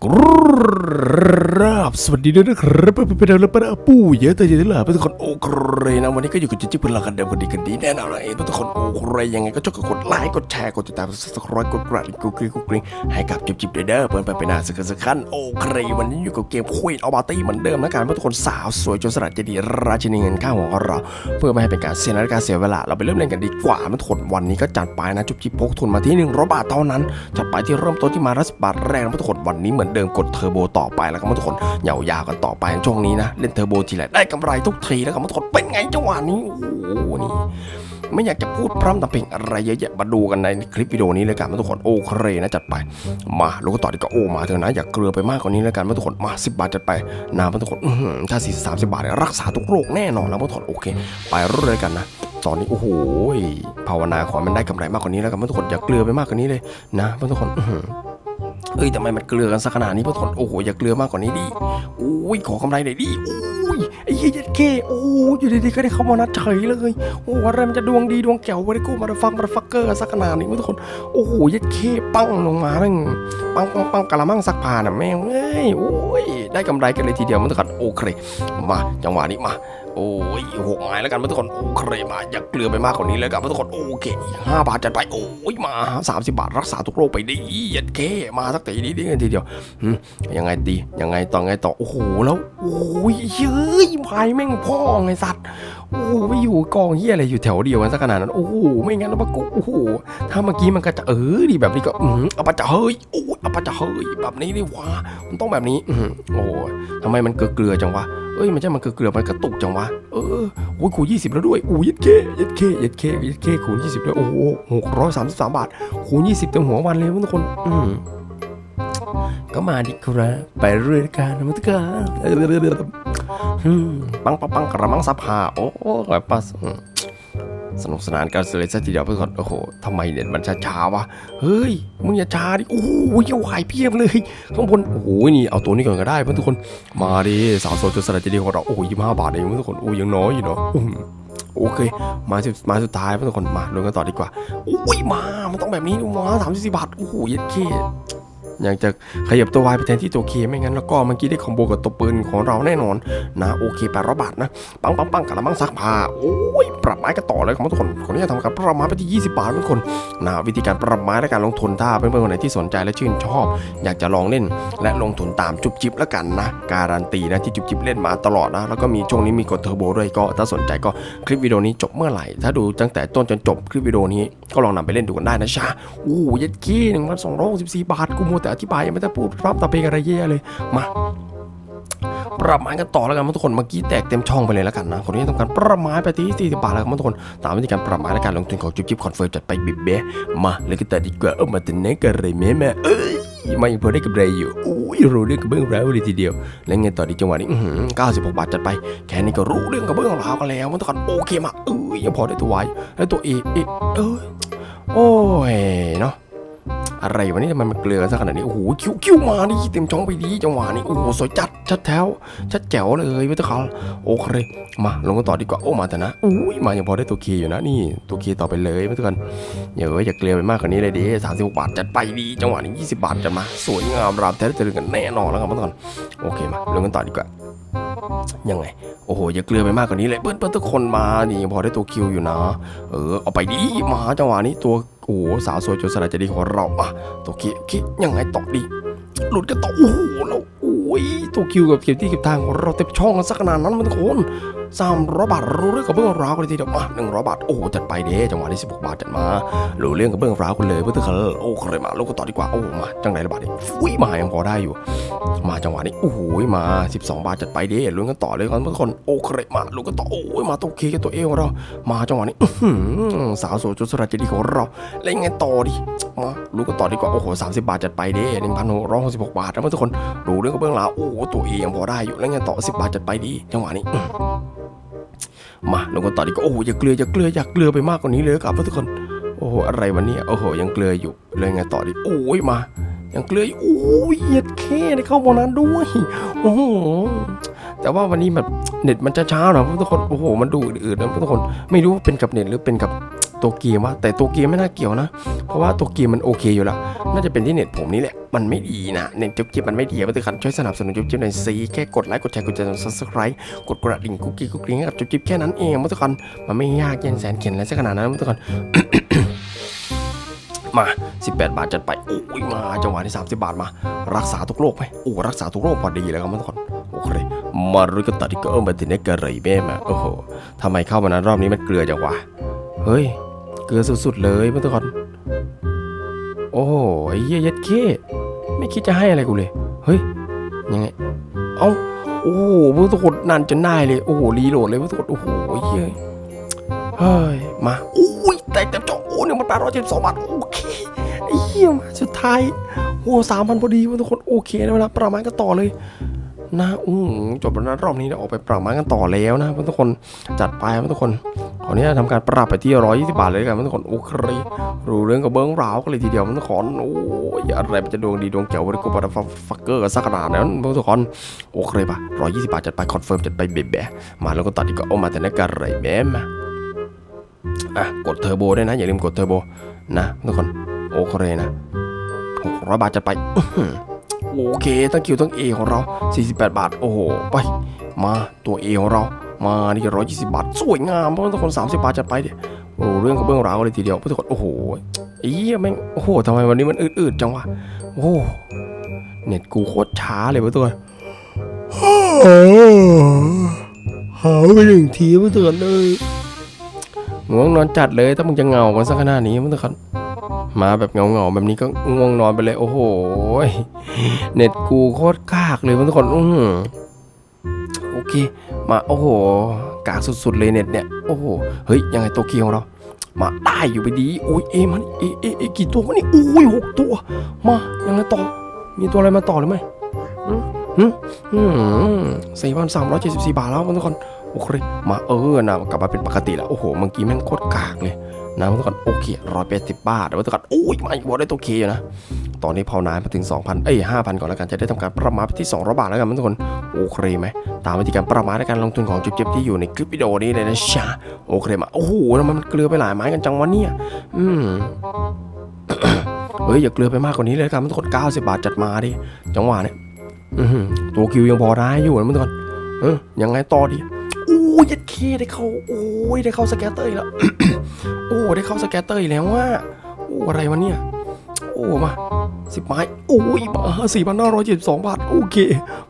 Grrr. กราบสวัสดีด้วยนะครับเป็นเป็นอะไรเป็นปู่เยอะแต่เยอะที่หล่ะเป็นทุกคนโอเคนะวันนี้ก็อยู่กับจิ๊บเพื่อนรักกันเดิมกันดีกันดีแน่นอนเลยเป็นทุกคนโอเคยังไงก็ช่วยกดไลค์กดแชร์กดติดตามสักร้อยกดกระดิ่งกุ๊กกริ๊งกุ๊กกริ๊งให้กับจิ๊บจิ๊บเด้อเพื่อนไปเป็นหน้าสักสักขั้นโอเควันนี้อยู่กับเกมควีนเอาบาตี้เหมือนเดิมนะการเป็นทุกคนสาวสวยจนสลัดจะดีราชินีเงินข้าวของเราเพื่อไม่ให้เป็นการเสียนาฬิกาเสียเวลาเราไปเริ่มเล่นกันดีกว่ามันทนวันนี้ก็จัดไปนะจุ๊บจิ๊บพกทุนมาที่หนึ่งร้อยบาทเท่านั้นจัดไปที่เริ่มต้นที่มาละสิบบาทแรกนะทุกคนวันนี้เหมือนเดิมกดเทอร์โบต่อไปแล้วครับทุกคนยาวๆกันต่อไปช่วงนี้นะ เล่นเทอร์โบทีไรได้กำไรทุกทีแล้วครับทุกคนเป็นไงจังหวะนี้โอ้โหนี่ไม่อยากจะพูดพร่ำทำเพลงอะไรเยอะแยะมาดูกันในคลิปวิดีโอนี้เลยกันทุกคนโอเคนะจัดไป มาลูกก็ต่อดีก็โอ้มาเถอะนะอย่าเกลือไปมากกว่านี้แล้วกันทุกคนมาสิบาทจัดไปนาทุกคนถ้าสี่สามสิบบาทเนี่ยรักษาทุกโรคแน่นอนนะทุกคนโอเค ไปรุ่นเลยกันนะตอนนี้โอ้โหภาวนาขอให้มันได้กำไรมากกว่านี้แล้วกันทุกคนอย่าเกลือไปมากกว่านี้เลยนะทุกคน เอ้ยทำไมมันเกลือกันสักขนาดนี้ทุกคนโอ้โหอย่าเกลือมากกว่านี้ดิโอ้ยขอกำไรหน่อยดิโอ้ยไอ้เหี้ยยัดเคโอ้ยอยู่ดีๆก็ได้เข้ามานัดเฉยเลยโอ้อะไรมันจะดวงดีดวงแก้ววะได้กูมาฟังมาฟักเกอร์สักขนาดนี้ทุกคนโอ้โหยัดเคปังลงมาแม่งปังปังปังกะละมังซักผ้าน่ะแม่งเอ้ยโอ้ยได้กำไรกันเลยทีเดียวมันทุกคนโอเคมาจังหวะนี้มา โอ้ยหกไม้แล้วกันทุกคนโอเคมาอย่าเกลือไปมากกว่านี้เลยกันทุกคนโอเคห้าบาทจัดไปโอ้ยมาสามสิบบาทรักษาทุกโรคไปดียัดเคมาสักตีนี้ดีกันทีเดียวยังไงดียังไงต่อไงต่อโอ้โหแล้วโอ้ยเย้ยพายแม่งพ่อไงสัตว์ โอ้โหไม่อยู่กองเฮียอะไรอยู่แถวเดียวกันสักขนาดนั้น โอ้โห ไม่งั้นแล้วปะกูโอ้โห ถ้าเมื่อกี้มันก็จะเออดีแบบนี้ก็ อืมเอปะจะเฮ้ย โอ้ยอปะจะเฮ้ย แบบนี้นี่วะ มันต้องแบบนี้ อืมโอ้ทำไมมันเกลือๆจังวะ เอ้ย มันใช่มันเกลือๆมันกระตุกจังวะ เออโอ้ยคูยี่สิบแล้วด้วยอู้ยัดเคยัดเคยัดเคยัดเคคูยี่สิบแล้ว โอ้โหหกร้อยสามสิบสามบาท คูยี่สิบเต็มหัววันเลยทุกคน อืมก็มาดิครับไปเรื่อยกันนะมุตกาอืม ปังปังปังกระมังซับผ้าโอ้แบบปัสสนุกสนานกันเลยสักทีเดียวเพื่อนโอ้โหทำไมเน็ตมันช้าๆวะ เฮ้ย มึงอย่าช้าดิ โอ้โหเยวหายเพียบเลย ข้างบน โอ้โห นี่เอาตัวนี้ก่อนก็ได้เพื่อนทุกคน มาดิสาวโซจนสลัดจะดีของเรา โอ้โหยี่ห้าบาทเองเพื่อนทุกคน โอ้ยยังน้อยอยู่เนาะโอเค มาสิมาสุดท้ายเพื่อนทุกคน มาลงกันต่อดีกว่า โอ้ย มา มันต้องแบบนี้ดูมาสามสิบบาท โอ้โหเย็ดเค อยากจะขยับตัววายไปแทนที่ตัวเคไม่งั้นแล้วก็เมื่อกี้ได้คอมโบกับตัวปืนของเราแน่นอนนะโอเคแปดร้อยบาทนะ ปังปังปังกระมังซักผ้าโอ้ยปรับไม้กันต่อเลยครับทุกคนขออนุญาตทำการปรับไม้ไปที่ 20 บาททุกคนนะวิธีการปรับไม้และการลงทุนถ้าเพื่อนๆคนไหนที่สนใจและชื่นชอบ อยากจะลองเล่นและลงทุนตามจุบจิบแล้วกันนะ การันตีนะที่จุบจิบเล่นมาตลอดนะ แล้วก็มีช่วงนี้มีกดเทอร์โบด้วยก็ ถ้าสนใจก็คลิปวิดีโอนี้จบเมื่อไหร่ ถ้าดูตั้งแต่ต้นจนจบคลิปวิดีโอนี้ก็ลองนำไปเล่นดูกันได้นะชาอู้ยัดกี้หนึ่งพันสองร้อยสิบสี่บาทกูมัวแต่อธิบายยังไม่ได้พูดพร่ำตะเพงอะไรเย่เลย มาประมาณกันต่อแล้วกันทุกคนเมื่อกี้แตกเต็มช่องไปเลยแล้วกันนะคนนี้ทำการประมาณไปที่40บาทแล้วครับทุกคนตามวิธีการประมาณและการลงทุนของจุ๊บจิ๊บคอนเฟิร์มจัดไปบิบเบ้มาเลยก็แต่ดีกว่าเอามาแต่เนกันเลยแม่แม่เอ้ยมายังพอได้กำไรอยู่อุ้ยรู้เรื่องกับเบื้องราวเลยทีเดียว แล้วไงต่อดีจังหวะนี้อื้อหือ96บาทจัดไปแค่นี้ก็รู้เรื่องกับเบื้องราวกันแล้วมันทุกคนโอเคมาเอ้ยยังพอได้ตัวไว้แล้วตัวเอเอเอ้ยโอ้ยเนาะ อะไรวันนี้ทำไมมันเกลือกันสักขนาดนี้โอ้โหคิ้วคิ้วมาดิเต็มช่องไปดีจังหวะนี้โอ้โหสวยจัดชัดแถวชัดแจ๋วเลยเว้ยทุกคนโอเคมาลงกันต่อดีกว่าโอ้มาแต่นะอุ้ยมายังพอได้ตัวเคอยู่นะนี่ตัวเคต่อไปเลยเว้ยทุกคนอย่าเว้ยอย่าเกลือไปมากกว่านี้เลยดิสามสิบบาทจัดไปดีจังหวะนี้ยี่สิบบาทจัดมาสวยงามรามแท้เจริญกันแน่นอนแล้วครับทุกคนโอเคมาลงกันต่อดีกว่ายังไงโอ้โหอย่าเกลือไปมากกว่านี้เลยเพื่อนเพื่อนทุกคนมานี่พอได้ตัวคิวอยู่นะ เออเอาไปดีมาจังหวะนี้ตัว โอ้สาวสวยจนสลายจะดีของเราอะตัวคิวคิยังไงต่อดีหลุดกันต่อโอ้โหแล้วโอ้ยตัวคิวกับเก็บที่เก็บทางของเราเต็มช่องกันสักขนาดนั้นมันทุกคน สามร้อยบาทรู้เรื่องกับเบื้องราวกันเลยทีเดียวมาหนึ่งร้อยบาทโอ้โหจัดไปเด้จังหวะนี้สิบหกบาทจัดมารู้เรื่องกับเบื้องราวกันเลยเพื่อนทุกคนโอ้เคยมาลูกก็ต่อดีกว่าโอ้มาจังไรละบาทนี่ฟุ้ยมายังพอได้อยู่ มาจังหวะนี้โอ้โหมา12บสองบาทจัดไปเด้ลุ้นกันต่อเลยครับทุกคนโอเคมาลุ้นกันต่อโอ้ยมาตัวเคกับตัวเองเรามาจังหวะนี้สาวสวยจุดสระเจดีของเราเล่นไงต่อดิ มาลุ้กันต่อดีกว่า โอ้โห30บาทจัดไปเด้1,666บหกบาทนะทุกคนดูเรื่องกับเบื้องหลังโอ้โหตัวเอยังพอได้อยู่เล่นไงต่อ10บบาทจัดไปดีจังหวะนี้มาลงกันต่อดีกว่าโอ้โหอย่าเกลืออย่าเกลืออย่าเกลือไปมากกว่านี้เลยครับทุกคนโอ้โหอะไรวะเนี่ยโอ้โหยังเกลืออยู่เล่นไงต่อดิโอ้ยมายังเกลืออยู่โอ้ยเหยียดแค่ได้เข้าโมนั้นด้วยโอ้โหแต่ว่าวันนี้แบบเน็ตมันจะช้าหน่อยทุกคนโอ้โหมันดูอืดๆนะทุกคนไม่รู้ว่าเป็นกับเน็ตหรือเป็นกับ ตัวเกมว่าแต่ตัวเกมไม่น่าเกี่ยวนะ เพราะว่าตัวเกมมันโอเคอยู่แล้ว น่าจะเป็นที่เน็ตผมนี่แหละ มันไม่ดีนะ เน็ตจุ๊บจิ๊บมันไม่ดีมาตุคันช่วยสนับสนุนจุ๊บจิ๊บหน่อยสิแค่กดไลค์กดแชร์กดติดตาม subscribe กดกระดิ่งกุ๊กกิ๊กกุ๊กกิ๊กให้กับจุ๊บจิ๊บแค่นั้นเองมาตุคันมันไม่ยากเย็นแสนเข็นอะไรสักขนาดนั้นมาตุคันมา 18 บาทจัดไปโอ้ยมาจังหวะที่ 30 บาทมา รักษาทุกโรคไหมโอ้รักษาทุกโรคพอดีเลยครับทุกคนโอเคมารุกตัดที่ก็เอิมไปตินเนกกระไรแม่มาโอ้โหทำไมเข้ามานั้นรอบนี้มันเกลือจังวะเฮ้ย เกลือสุดๆเลยทุกคนโอ้โหไอ้เหี้ยยัดเข้ไม่คิดจะให้อะไรกูเลย เฮ้ย ยังไง เอ้า โอ้โหทุกคนนานจนได้เลย โอ้โห รีโหลดเลยทุกคนโอ้โหเฮ้ยเฮ้ย มา อุ้ย แต่แต่จอโอ้หนึ่งพันแปดร้อยเจ็ดสิบสองบาท โอเคอ้เหี้ยมาสุดท้าย โอ้สามพันพอดีทุกคนโอเคนะเวลาประมาณกันต่อเลยนะอืมจบแล้วนะรอบนี้เราออกไปประมาณกันต่อแล้วนะทุกคนจัดไปครับทุกคน ขออนุญาตทำการปรับไปที่ร้อยยี่สิบาทเลยกันทุกคนโอเครู้เรื่องกับเบิ้งราวกันเลยทีเดียวทุกคนโอ้ยอะไรมันจะดวงดีดวงเจ๋วบริโกูบัตฟักเกอร์กันสักขนาดนั้นทุกคนโอเคป่ะร้อยยี่สิบาทจัดไปคอนเฟิร์มจัดไปเบ๊ะมาแล้วก็ตัดอีกก็เอามาแต่นักการไรแม่มาอะกดเทอร์โบด้วยนะ อย่าลืมกดเทอร์โบนะทุกคนโอเคนะหกร้อยบาทจะไปโอเคตั้งคิวตั้ง A ของเรา 48 บาท โอ้โห ไป มาตัว A ของเรา มานี่ร้อยยี่สิบาทสวยงามเพราะทุกคน30บาทจัดไปเดี๋ยโอ้เรื่องกับเบื้องราวเลยทีเดียวทุกคนโอ้โหไอ้เหี้ยแม่งโอ้โหทำไมวันนี้มันอืดๆจังวะโอ้โหเน็ตกูโคตรช้าเลยเว้ยทุกคนหาไปหนึ่งทีเว้ยทุกคนเลยง่วงนอนจัดเลยถ้ามึงจะเหงากันสักขนาดนี้มันต้องมาแบบเงาเงาๆแบบนี้ก็ง่วงนอนไปเลย โอ้โหยเน็ตกูโคตรกากเลยมันทุกคนอื้อหือโอเค มาโอ้โหกากสุดๆเลยเน็ตเนี่ยโอ้โหเฮ้ยยังไงตัวเกียวของเรา มาได้อยู่ไปดีอุ้ยเอมันเอเอเอกี่ตัววะนี่อุ้ยหกตัว มายังไงต่อ มีตัวอะไรมาต่อหรือไม่สี่พันสามร้อยเจ็ดสิบสี่บาทแล้วมันทุกคนโอเคมาเออนะกลับมาเป็นปกติแล้วโอ้โหเมื่อกี้แม่งโคตรกากเลย นะทุกคนโอเคร้อยแปดสิบบาทแล้วทุกคนโอ้ยมาอีกบอได้ตัวเคอยู่นะ ตอนนี้พอนายมาถึง 2,000 เอ้ย 5,000 ก่อนแล้วกันจะได้ทำการประมาณที่ 200 บาทแล้วกันทุกคน โอเคไหม ตามวิธีการประมาณในการลงทุนของจิ๊บๆที่อยู่ในคลิปวิดีโอนี้เลยนะชาโอเคมา โอ้โหทำไมมันเกลือไปหลายไม้กันจังวะเนี่ย อืมเฮ้ยอย่าเกลือไปมากกว่านี้เลยกันทุกคน90 บาทจัดมาดิจังหวะเนี่ยตัวคิวยังพอได้อยู่นะทุกคนเออยังไงต่อดีโอ้ย คได้เข้าโอ้ยได้เข้าสแกตเตอร์อีกแล้ว โอ้ได้เข้าสแกตเตอร์อีกแล้วว่าโอ้อะไรวะเนี่ย โอ้มาสิบไม้โอ้ยสี่พันห้าร้อยเจ็ดสองบาทโอเค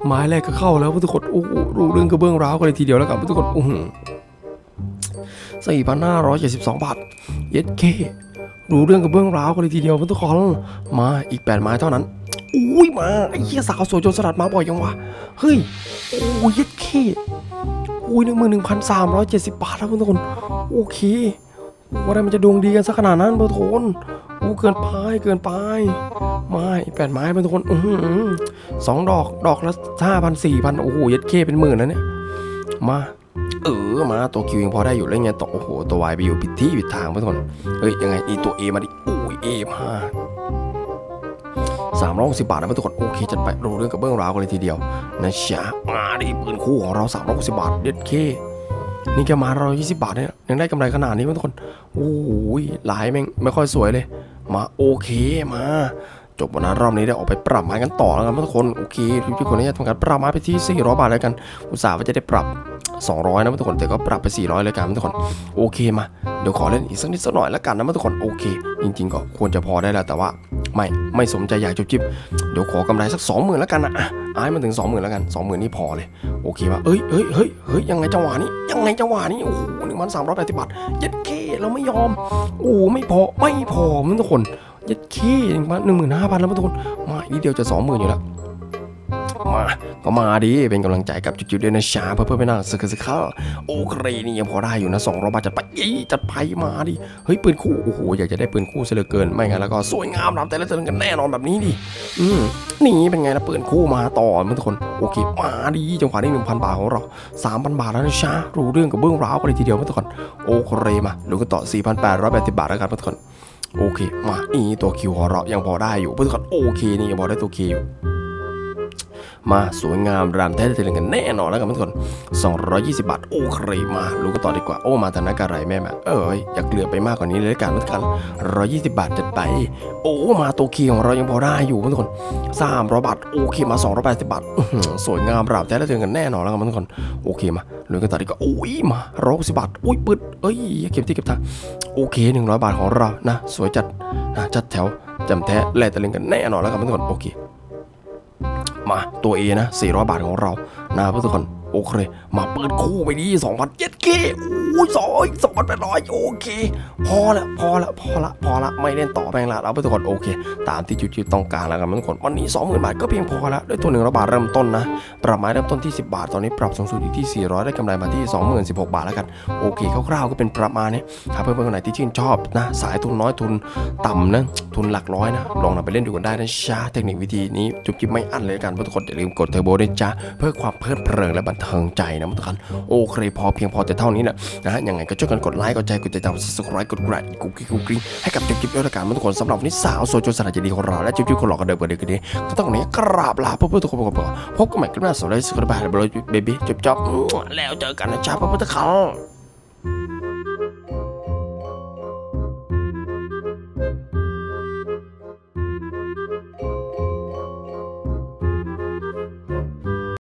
ไม้แรกก็เข้าแล้วทุกคนโอ้โหรู้เรื่องกระเบื้องร้าวกันเลยทีเดียวแล้วกันทุกคนโอ้โหสี่พันห้าร้อยเจ็ดสิบสองบาทเย็ดเครู้เรื่องกระเบื้องร้าวกันเลยทีเดียวทุกคนมาอีกแปดไม้เท่านั้นอุ้ยมาไอ้เหี้ยสาวสวยจนสลัดมาบ่อยยังวะเฮ้ยโอ้ยเย็ดเค อุ้ยหนึ่งหมื่นหนึ่งพันสามร้อยเจ็ดสิบบาทแล้วทุกคน โอเคว่าอะไรมันจะดวงดีกันสักขนาดนั้นเบอร์โทนโอ้เกินไปเกินไปไม่แปดไม้เป็นทุกคน อือสองดอกดอกละห้าพันสี่พันโอ้โหย็ดเคเป็นหมื่นนะเนี่ย มาเออมาตัวคิวยังพอได้อยู่แล้วไงต่อโอ้โหตัววายไปอยู่ผิดที่ผิดทางเพื่อนทุกคนเฮ้ยยังไงอีตัวเอมาดิโอ้ยเอมา สามร้อยสิบบาทนะเพื่อนทุกคนโอเคจัดไปรู้เรื่องกับเบื้องราวกันเลยทีเดียวนะจ๊ะมาดิปืนคู่ของเราสามร้อยสิบบาทเด็ดเคนี่แกมาเรา20 บาทเนี่ยยังได้กำไรขนาดนี้เพื่อนทุกคนโอ้ยหลายแม่งไม่ค่อยสวยเลย มาโอเคมาจบวันนั้นรอบนี้ได้ออกไปปรับไม้กันต่อแล้วกันทุกคนโอเคทุกคนนี้ทำการปรับไม้ไปที่ 400 บาทแล้วกัน อุตส่าห์ว่าจะได้ปรับ 200 นะทุกคนแต่ก็ปรับไป 400เลยกันทุกคนโอเคมาเดี๋ยวขอเล่นอีกสักนิดสักหน่อยแล้วกันนะทุกคนโอเค จริง ๆ ก็ควรจะพอได้แล้วแต่ว่า ไม่ไม่สมใจอยากจุบจิบเดี๋ยวขอกำไรสัก 20,000แล้วกันนะอะอายมันถึง 20,000แล้วกัน 20,000นี่พอเลย โอเคป่ะเอ้ยเฮ้ยเฮ้ยเฮ้ยยังไงจังหวะนี้ยังไงจังหวะนี้โอ้โหหนึ่งพันสามร้อยแปดสิบบาทยัดเคเราไม่ยอมโอ้ไม่พอไม่พอมันทุกคนยัดเคหนึ่งพันหนึ่งหมื่นห้าพันแล้วมันทุกคนมาอีกนิดเดียวจะสองหมื่นอยู่แล้ว มาก็มาดิเป็นกำลังใจกับจุดๆด้วยนะชาเพื่อเพื่อไปนั่งสึกสึกเข้าโอเคนี่ยังพอได้อยู่นะสองร้อยบาทจัดไปยี่จัดไปมาดิเฮ้ยปืนคู่โอ้โหอยากจะได้ปืนคู่ซะเหลือเกินไม่งั้นแล้วก็สวยงามตามแต่ละเตือนกันแน่นอนแบบนี้ดิอืมนี่เป็นไงนะปืนคู่มาต่อมันทุกคนโอเคมาดีจังหวะนี้หนึ่งพันบาทของเราสามพันบาทแล้วนะชารู้เรื่องกับเบื้องราวกันเลยทีเดียวมันทุกคนโอเคมาดูกันต่อสี่พันแปดร้อยแปดสิบบาทแล้วกันทุกคนโอเค มานี่ตัวคิวของเรายังพอได้อยู่เพื่อนทุกคนโอเคนี่ยังพอได้ตัวคิว มาสวยงามรามแท้จะเล่นกันแน่นอนแล้วกันทุกคน 220 บาท โอเคมารู้กันต่อดีกว่าโอ้มาธนากอะไรแม่แม่เอ้ยอยากเหลือไปมากกว่านี้เลยกันทุกคน120 บาทจัดไป โอ้มาตัวคีย์ของเรายังพอได้อยู่ทุกคน300บาทโอเคมา280บาทสวยงามรามแท้จะเล่นกันแน่นอนแล้วกันทุกคนโอเคมารู้กันต่อดีกว่าโอ้ยมา160บาทอุ้ยปึ๊ดเอ้ยเก็บที่เก็บทางโอเค 100 บาทของเรานะ สวยจัดนะจัดแถวจำแท้แลตะลึงกันแน่นอนแล้วกันทุกคนโอเค มาตัว A นะ400 บาทของเรานะครับทุกคน โอเคมาเปิดคู่ไปดี2,000เจ็ดเคโอ้ยสอยสองพันแปดร้อยโอเค พอละพอละพอละพอละไม่เล่นต่อแม่งละเราทุกคนโอเค ตามที่จุดๆต้องการแล้วกันทุกคนวันนี้20,000บาทก็เพียงพอละด้วยตัวหนึ่งร้อยบาทเริ่มต้นนะ ปรับไม้เริ่มต้นที่10บาท ตอนนี้ปรับสูงสุดอยู่ที่400ได้กำไรมาที่20,016บาทแล้วกันโอเคคร่าวๆก็เป็นประมาณนี้ถ้าเพื่อนๆคนไหนที่ชื่นชอบนะ สายทุนน้อยทุนต่ำนะทุนหลักร้อยนะลองนำไปเล่นดูกันได้นะจ้าเทคนิควิธีนี้จุ๊บจิ๊บไม่อั้นเลยกันทุกคนอย่าลืมกดเทอร์โบด้วยจ้าเพื่อความเพลิดเพลินและบันเทิงทิงใจนะทุกคนโอเคพอเพียงพอแต่เท่านี้แหละนะฮะยังไงก็ช่วยกันกดไลค์กดใจกดติดตามสกรายกดกระดิ่งกุ๊กกิ๊กกุ๊กกิ๊กให้กับจุ๊บจิ๊บด้วยละกันทุกคนสำหรับวันนี้สาวโซโจสนาจะดีของเราและจุ๊บจิ๊บคนหล่อกันเดิมกันเดิมกันนี้ก็ต้องวันนี้กราบลาเพื่อนๆทุกคนพบกันพบกันใหม่คลิปหน้าสวัสดีสวัสดีบายเบบี้จบจบแล้วเจอกันนะจ้าเพื่อนๆทุกคน